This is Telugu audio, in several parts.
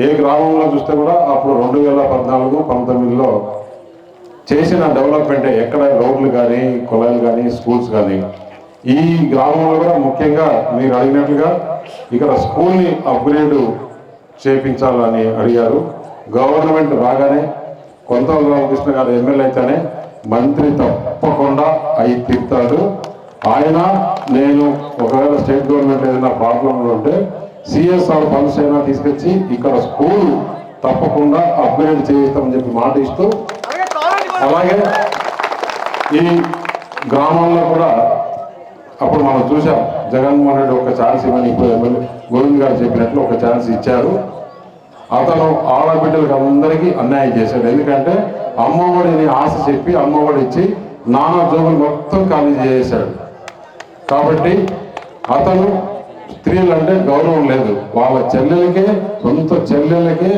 ఏ గ్రామంలో చూస్తే కూడా అప్పుడు రెండు వేల పద్నాలుగు పంతొమ్మిదిలో చేసిన డెవలప్మెంట్ ఎక్కడ రోడ్లు కానీ కుళాయిలు కానీ స్కూల్స్ కానీ. ఈ గ్రామంలో కూడా ముఖ్యంగా మీరు అడిగినట్లుగా ఇక్కడ స్కూల్ని అప్గ్రేడ్ చేపించాలని అడిగారు. గవర్నమెంట్ రాగానే కొంత రామకృష్ణ గారు ఎమ్మెల్యే అయితేనే మంత్రి తప్పకుండా అయి తీరుతాడు. ఆయన నేను ఒకవేళ స్టేట్ గవర్నమెంట్ ఏదైనా ప్రాబ్లంలో ఉంటే సిఎస్ఆర్ ఫండ్స్ అయినా తీసుకొచ్చి ఇక్కడ స్కూల్ తప్పకుండా అప్గ్రేడ్ చేయిస్తామని చెప్పి మాట ఇస్తూ అలాగే ఈ గ్రామంలో కూడా అప్పుడు మనం చూసాం జగన్మోహన్ రెడ్డి ఒక ఛాన్స్ ఇవ్వని ఇప్పుడు ఎమ్మెల్యే గోవింద్ గారు చెప్పినట్లు ఒక ఛాన్స్ ఇచ్చారు. అతను ఆడబిడ్డలకు అందరికీ అన్యాయం చేశాడు. ఎందుకంటే అమ్మఒడిని ఆశ చెప్పి అమ్మఒడి ఇచ్చి నానా జోబులు మొత్తం ఖాళీ చేశాడు కాబట్టి అతను స్త్రీలు అంటే గౌరవం లేదు. వాళ్ళ చెల్లెలకే సొంత చెల్లెలకే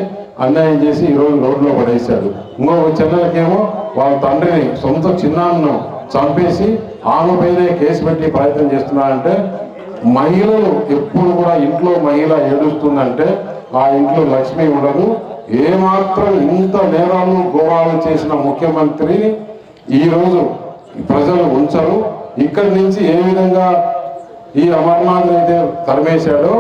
అన్యాయం చేసి ఈరోజు రోడ్లో పడేశాడు. ఇంకొక చెల్లెలకేమో వాళ్ళ తండ్రిని సొంత చిన్నాన్నను చంపేసి ఆమె పైనే కేసు పెట్టి ప్రయత్నం చేస్తున్నారంటే మహిళలు ఎప్పుడు కూడా ఇంట్లో మహిళ ఏడుస్తుందంటే ఆ ఇంట్లో లక్ష్మి ఉండదు. ఏమాత్రం ఇంత నేరాలు ఘోరాలు చేసిన ముఖ్యమంత్రిని ఈరోజు ప్రజలు ఉంచరు. ఇక్కడి నుంచి ఏ విధంగా ఈ అమర్నాథ్ అయితే తరిమేశాడు.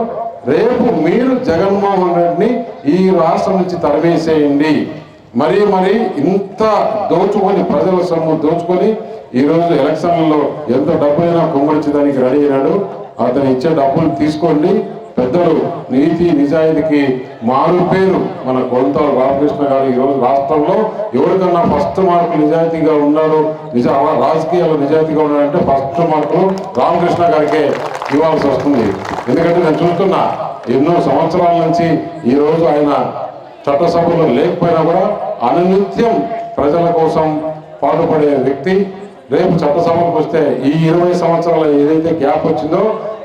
రేపు మీరు జగన్మోహన్ రెడ్డిని ఈ రాష్ట్రం నుంచి తరిమేసేయండి. మరి మరి ఇంత దోచుకొని ప్రజల సొమ్ము దోచుకొని ఈరోజు ఎలక్షన్లలో ఎంత డబ్బైనా దానికి రెడీ అయినాడు. అతను ఇచ్చే డబ్బులు తీసుకోండి. పెద్దలు నీతి నిజాయితీకి మారు పేరు మన కొంత రామకృష్ణ గారు ఈరోజు రాష్ట్రంలో ఎవరికన్నా ఫస్ట్ మార్కులు నిజాయితీగా ఉన్నారు నిజ రాజకీయాల్లో నిజాయితీగా ఉన్నారంటే ఫస్ట్ మార్కులు రామకృష్ణ గారికే ఇవ్వాల్సి వస్తుంది. ఎందుకంటే నేను చూస్తున్నా ఎన్నో సంవత్సరాల నుంచి ఈరోజు ఆయన చట్టసభలో లేకపోయినా కూడా అనునిత్యం ప్రజల కోసం పాటుపడే వ్యక్తి. రేపు చట్టసభకు వస్తే ఈ ఇరవై సంవత్సరాల ఏదైతే గ్యాప్ వచ్చిందో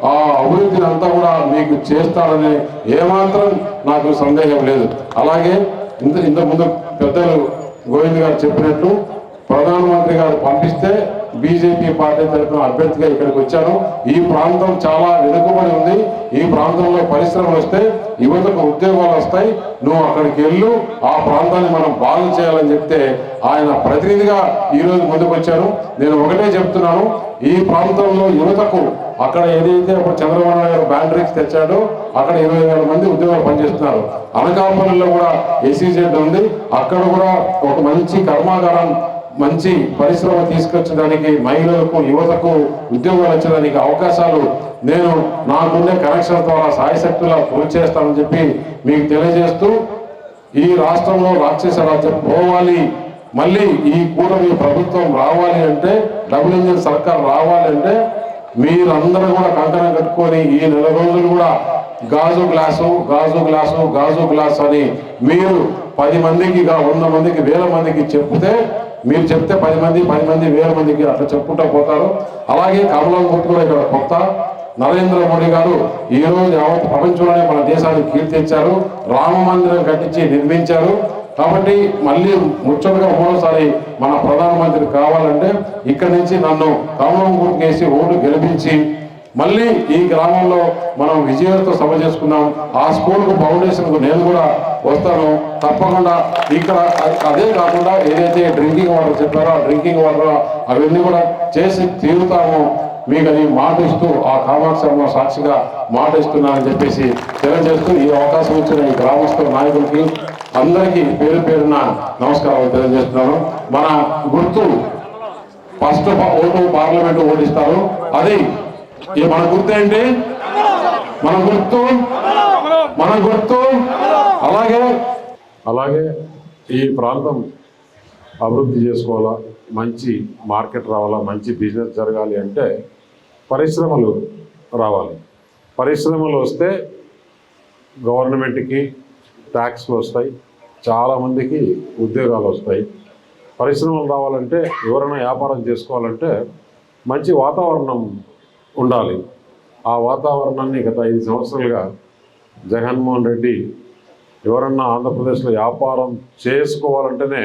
ఆ అభివృద్ధిని అంతా కూడా మీకు చేస్తాడని ఏమాత్రం నాకు సందేహం లేదు. అలాగే ఇంత ఇంతకుముందు పెద్దలు గోవింద్ గారు చెప్పినట్టు ప్రధానమంత్రి గారు పంపిస్తే బీజేపీ పార్టీ తరఫున అభ్యర్థిగా ఇక్కడికి వచ్చాను. ఈ ప్రాంతం చాలా వెనుకబడి ఉంది. ఈ ప్రాంతంలో పరిశ్రమలు వస్తే యువతకు ఉద్యోగాలు వస్తాయి. నువ్వు అక్కడికి వెళ్ళు. ఆ ప్రాంతాన్ని మనం బాగు చేయాలని చెప్తే ఆయన ప్రతినిధిగా ఈ రోజు ముందుకు వచ్చాను నేను ఒకటే చెప్తున్నాను. ఈ ప్రాంతంలో యువతకు అక్కడ ఏదైతే ఇప్పుడు చంద్రబాబు నాయుడు గారు బ్యాండరీస్ తెచ్చాడో అక్కడ ఇరవై వేల మంది ఉద్యోగాలు పనిచేస్తున్నారు. అనకాపల్లిలో కూడా ఎస్సీజెడ్ ఉంది. అక్కడ కూడా ఒక మంచి కర్మాగారం మంచి పరిశ్రమ తీసుకొచ్చడానికి మహిళలకు యువతకు ఉద్యోగాలు వచ్చడానికి అవకాశాలు నేను నాకుండే కనెక్షన్ ద్వారా సాయశక్తులా కృషి చేస్తానని చెప్పి మీకు తెలియజేస్తూ ఈ రాష్ట్రంలో రాక్షస రాజ్యం పోవాలి. మళ్ళీ ఈ కూటమి ప్రభుత్వం రావాలి అంటే డబుల్ ఇంజిన్ సర్కార్ రావాలి అంటే మీరందరూ కూడా కంకణం కట్టుకొని ఈ నెల రోజులు కూడా గాజు గ్లాసు గాజు గ్లాసు గాజు గ్లాస్ అని మీరు పది మందికి వంద మందికి వేల మందికి చెప్తే మీరు చెప్తే పది మంది పది మంది వేల మందికి అట్లా చెప్పుకుంటూ పోతారు. అలాగే కమలం గుర్తు కూడా ఇక్కడ కొత్త. నరేంద్ర మోడీ గారు ఈ రోజు యావత్ ప్రపంచంలోనే మన దేశానికి కీర్తించారు. రామ మందిరం కట్టించి నిర్మించారు. కాబట్టి మళ్ళీ ముచ్చటగా మూడోసారి మన ప్రధానమంత్రి కావాలంటే ఇక్కడి నుంచి నన్ను కమలం గుర్తు వేసి ఓటు గెలిపించి మళ్ళీ ఈ గ్రామంలో మనం విజయంతో సభ చేసుకున్నాం. ఆ స్కూల్కు ఫౌండేషన్కు నేను కూడా వస్తాను. తప్పకుండా ఇక్కడ అదే కాకుండా ఏదైతే డ్రింకింగ్ వాటర్ చెప్పారో ఆ డ్రింకింగ్ వాటర్ అవన్నీ కూడా చేసి తీరుతాము. మీకు అది మాట ఇస్తూ ఆ కామాక్ష సాక్షిగా మాట ఇస్తున్నానని చెప్పేసి తెలియజేస్తూ ఈ అవకాశం ఇచ్చిన ఈ గ్రామస్తుల నాయకులకి అందరికీ పేరు పేరున నమస్కారాలు తెలియజేస్తున్నాను. మన గుర్తు ఫస్ట్ ఓటు పార్లమెంట్ ఓటిస్తారు. అది మన గుర్తు ఏంటి? మన గుర్తు? మన గుర్తు? అలాగే అలాగే ఈ ప్రాంతం అభివృద్ధి చేసుకోవాలా? మంచి మార్కెట్ రావాలా? మంచి బిజినెస్ జరగాలి అంటే పరిశ్రమలు రావాలి. పరిశ్రమలు వస్తే గవర్నమెంట్కి ట్యాక్స్లు వస్తాయి చాలామందికి ఉద్యోగాలు వస్తాయి. పరిశ్రమలు రావాలంటే ఎవరైనా వ్యాపారం చేసుకోవాలంటే మంచి వాతావరణం ఉండాలి. ఆ వాతావరణాన్ని గత ఐదు సంవత్సరాలుగా జగన్మోహన్ రెడ్డి ఎవరన్నా ఆంధ్రప్రదేశ్లో వ్యాపారం చేసుకోవాలంటేనే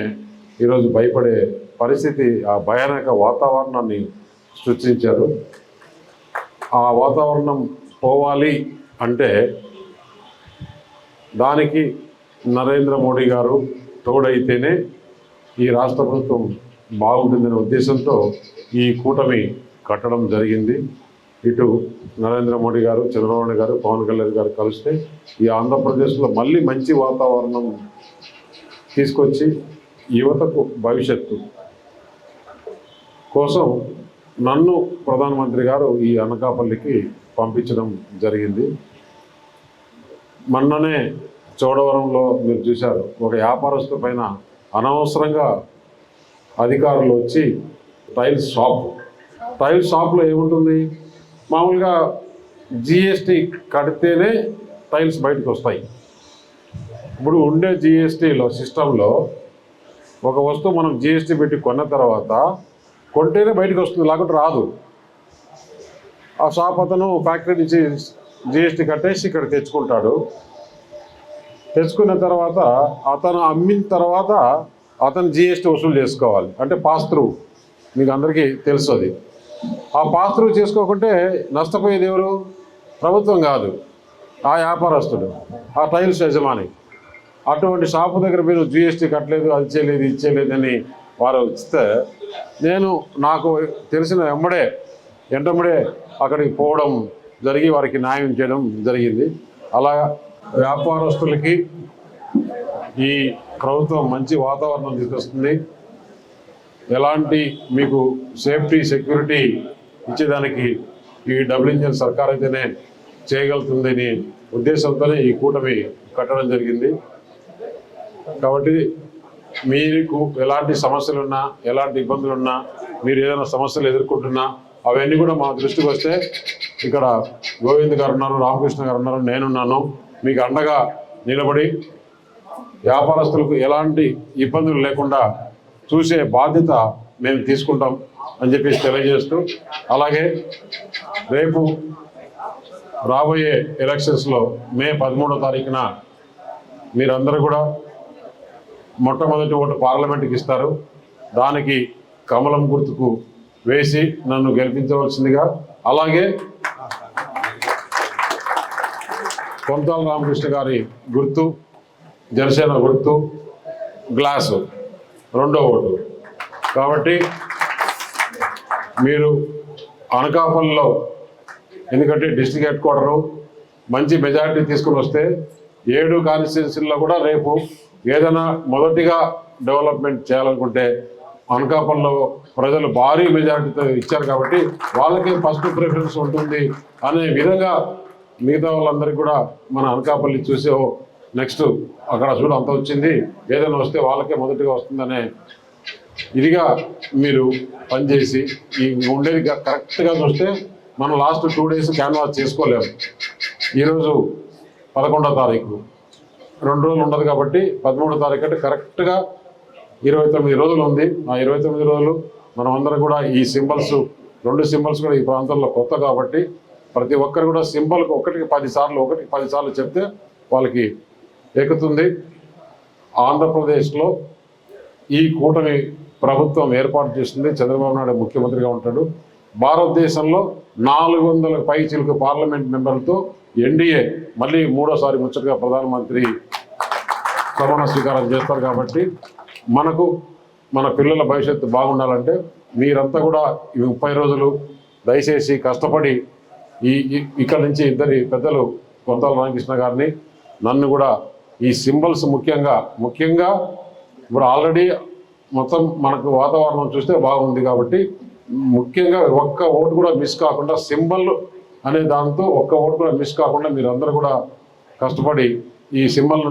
ఈరోజు భయపడే పరిస్థితి ఆ భయానక వాతావరణాన్ని సృష్టించారు. ఆ వాతావరణం పోవాలి అంటే దానికి నరేంద్ర మోడీ గారు తోడైతేనే ఈ రాష్ట్ర ప్రభుత్వం బాగుంటుందనే ఉద్దేశంతో ఈ కూటమి కట్టడం జరిగింది. ఇటు నరేంద్ర మోడీ గారు చంద్రబాబు గారు పవన్ కళ్యాణ్ గారు కలిస్తే ఈ ఆంధ్రప్రదేశ్లో మళ్ళీ మంచి వాతావరణం తీసుకొచ్చి యువతకు భవిష్యత్తు కోసం నన్ను ప్రధానమంత్రి గారు ఈ అనకాపల్లికి పంపించడం జరిగింది. మొన్ననే చోడవరంలో మీరు చూశారు ఒక వ్యాపారస్తు పైన అనవసరంగా అధికారులు వచ్చి టైల్స్ షాప్ టైల్స్ షాప్లో ఏముంటుంది? మామూలుగా జిఎస్టీ కడితేనే టైల్స్ బయటకు వస్తాయి. ఇప్పుడు ఉండే జిఎస్టీలో సిస్టంలో ఒక వస్తువు మనం జిఎస్టీ పెట్టి కొన్న తర్వాత కొంటేనే బయటకు వస్తుంది లేకుంటే రాదు. ఆ షాప్ అతను ఫ్యాక్టరీ నుంచి జిఎస్టీ కట్టేసి ఇక్కడ తెచ్చుకుంటాడు. తెచ్చుకున్న తర్వాత అతను అమ్మిన తర్వాత అతను జిఎస్టీ వసూలు చేసుకోవాలి. అంటే పాస్ త్రూ మీకు అందరికీ తెలుసు అది. ఆ పాస్ త్రూ చేసుకోకుంటే నష్టపోయేది ఎవరు? ప్రభుత్వం కాదు. ఆ వ్యాపారస్తుడు ఆ టైల్స్ యజమాని. అటువంటి షాపు దగ్గర మీరు జిఎస్టీ కట్టలేదు అది చేయలేదు ఇది చేయలేదని వారు ఇస్తే నేను నాకు తెలిసిన వెంబడే ఎంటమ్మడే అక్కడికి పోవడం జరిగి వారికి న్యాయం చేయడం జరిగింది. అలా వ్యాపారస్తులకి ఈ ప్రభుత్వం మంచి వాతావరణం తీసుకొస్తుంది. ఎలాంటి మీకు సేఫ్టీ సెక్యూరిటీ ఇచ్చేదానికి ఈ డబుల్ ఇంజన్ సర్కార్ అయితేనే చేయగలుగుతుందని ఉద్దేశంతోనే ఈ కూటమి కట్టడం జరిగింది. కాబట్టి మీకు ఎలాంటి సమస్యలు ఉన్నా ఎలాంటి ఇబ్బందులు ఉన్నా మీరు ఏదైనా సమస్యలు ఎదుర్కొంటున్నా అవన్నీ కూడా మా దృష్టికి వస్తే ఇక్కడ గోవింద్ గారు ఉన్నారు రామకృష్ణ గారు ఉన్నారు నేనున్నాను. మీకు అండగా నిలబడి వ్యాపారస్తులకు ఎలాంటి ఇబ్బందులు లేకుండా చూసే బాధ్యత మేము తీసుకుంటాం అని చెప్పేసి తెలియజేస్తూ అలాగే రేపు రాబోయే ఎలక్షన్స్లో మే పదమూడో తారీఖున మీరందరూ కూడా మొట్టమొదటి ఓటు పార్లమెంట్కి ఇస్తారు. దానికి కమలం గుర్తుకు వేసి నన్ను గెలిపించవలసిందిగా. అలాగే కొంతాల రామకృష్ణ గారి గుర్తు జనసేన గుర్తు గ్లాసు రెండో ఓటు. కాబట్టి మీరు అనకాపల్లిలో ఎందుకంటే డిస్ట్రిక్ట్ హెడ్ క్వార్టరు మంచి మెజారిటీ తీసుకుని వస్తే ఏడు కాన్స్టిట్యున్సీల్లో కూడా రేపు ఏదైనా మొదటిగా డెవలప్మెంట్ చేయాలనుకుంటే అనకాపల్లిలో ప్రజలు భారీ మెజారిటీతో ఇచ్చారు కాబట్టి వాళ్ళకి ఫస్ట్ ప్రిఫరెన్స్ ఉంటుంది అనే విధంగా మిగతా వాళ్ళందరికీ కూడా మన అనకాపల్లి చూసే ఓ నెక్స్ట్ అక్కడ చూడు అంత వచ్చింది. ఏదైనా వస్తే వాళ్ళకే మొదటిగా వస్తుందనే ఇదిగా మీరు పనిచేసి ఈ ఉండేది కరెక్ట్గా చూస్తే మనం లాస్ట్ టూ డేస్ క్యాన్వాస్ చేసుకోలేము. ఈరోజు పదకొండో తారీఖు. రెండు రోజులు ఉండదు కాబట్టి పదమూడో తారీఖు అంటే కరెక్ట్గా ఇరవై తొమ్మిది రోజులు ఉంది. ఆ ఇరవై తొమ్మిది రోజులు మనం అందరం కూడా ఈ సింబల్స్ రెండు సింబల్స్ కూడా ఈ ప్రాంతంలో కొత్త కాబట్టి ప్రతి ఒక్కరు కూడా సింబల్కి ఒకటికి పది సార్లు ఒకటికి పది సార్లు చెప్తే వాళ్ళకి ఎక్కుతుంది. ఆంధ్రప్రదేశ్లో ఈ కూటమి ప్రభుత్వం ఏర్పాటు చేస్తుంది చంద్రబాబు నాయుడు ముఖ్యమంత్రిగా ఉంటాడు. భారతదేశంలో నాలుగు వందల పై చిలుకు పార్లమెంట్ మెంబర్లతో ఎన్డీఏ మళ్ళీ మూడోసారి ముచ్చటగా ప్రధానమంత్రి ప్రమాణ స్వీకారం చేస్తారు కాబట్టి మనకు మన పిల్లల భవిష్యత్తు బాగుండాలంటే మీరంతా కూడా ఈ ముప్పై రోజులు దయచేసి కష్టపడి ఈ ఇక్కడ నుంచి ఇద్దరి పెద్దలు కొంతాల రామకృష్ణ గారిని నన్ను కూడా ఈ సింబల్స్ ముఖ్యంగా ముఖ్యంగా ఇప్పుడు ఆల్రెడీ మొత్తం మనకు వాతావరణం చూస్తే బాగుంది కాబట్టి ముఖ్యంగా ఒక్క ఓటు కూడా మిస్ కాకుండా సింబల్ అనే దాంతో ఒక్క ఓటు కూడా మిస్ కాకుండా మీరందరూ కూడా కష్టపడి ఈ సింబల్